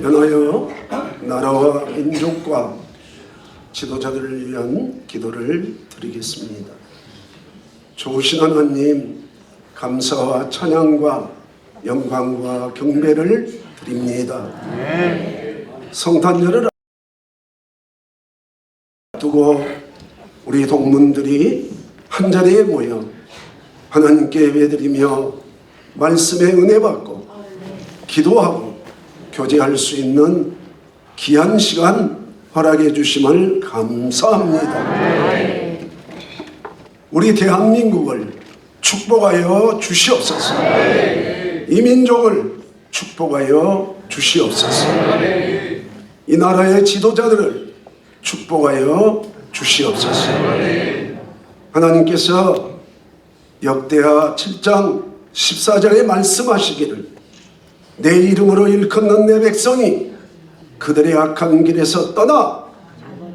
연하여 나라와 민족과 지도자들을 위한 기도를 드리겠습니다. 좋으신 하나님 감사와 찬양과 영광과 경배를 드립니다. 성탄절을 두고 우리 동문들이 한 자리에 모여 하나님께 예배드리며 말씀의 은혜 받고 기도하고 교제할 수 있는 귀한 시간 허락해 주심을 감사합니다. 우리 대한민국을 축복하여 주시옵소서. 이 민족을 축복하여 주시옵소서. 이 나라의 지도자들을 축복하여 주시옵소서. 하나님께서 역대하 7장 14절에 말씀하시기를 내 이름으로 일컫는 내 백성이 그들의 악한 길에서 떠나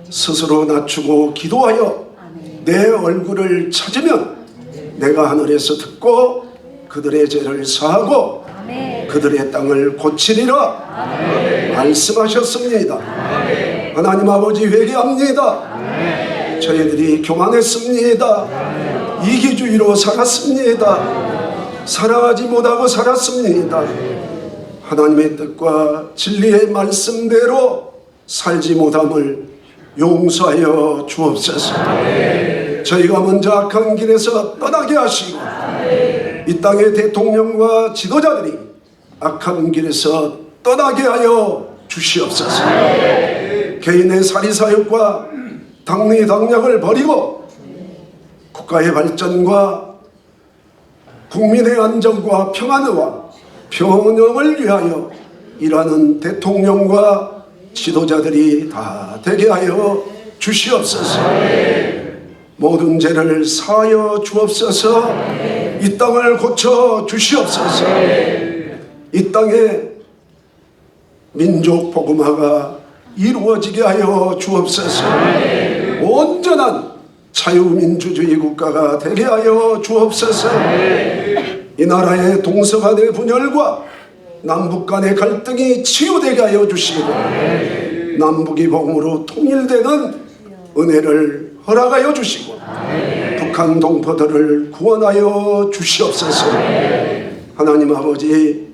스스로 낮추고 기도하여 내 얼굴을 찾으면 내가 하늘에서 듣고 그들의 죄를 사하고 그들의 땅을 고치리라 말씀하셨습니다. 하나님 아버지 회개합니다. 저희들이 교만했습니다. 이기주의로 살았습니다. 사랑하지 못하고 살았습니다. 하나님의 뜻과 진리의 말씀대로 살지 못함을 용서하여 주옵소서. 저희가 먼저 악한 길에서 떠나게 하시고 이 땅의 대통령과 지도자들이 악한 길에서 떠나게 하여 주시옵소서. 개인의 사리사욕과 당리 당략을 버리고 국가의 발전과 국민의 안정과 평안과 평형을 위하여 일하는 대통령과 지도자들이 다 되게 하여 주시옵소서. 모든 죄를 사하여 주옵소서. 이 땅을 고쳐 주시옵소서. 이 땅에 민족 복음화가 이루어지게 하여 주옵소서. 온전한 자유민주주의 국가가 되게 하여 주옵소서. 이 나라의 동서간의 분열과 남북 간의 갈등이 치유되게 하여 주시고 남북이 복음으로 통일되는 은혜를 허락하여 주시고 북한 동포들을 구원하여 주시옵소서. 하나님 아버지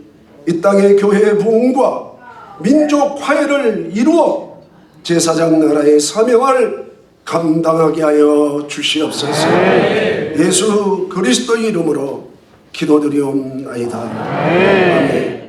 이 땅의 교회 부흥과 민족 화해를 이루어 제사장 나라의 사명을 감당하게 하여 주시옵소서. 예수 그리스도 이름으로 기도드리옵나이다. 아멘.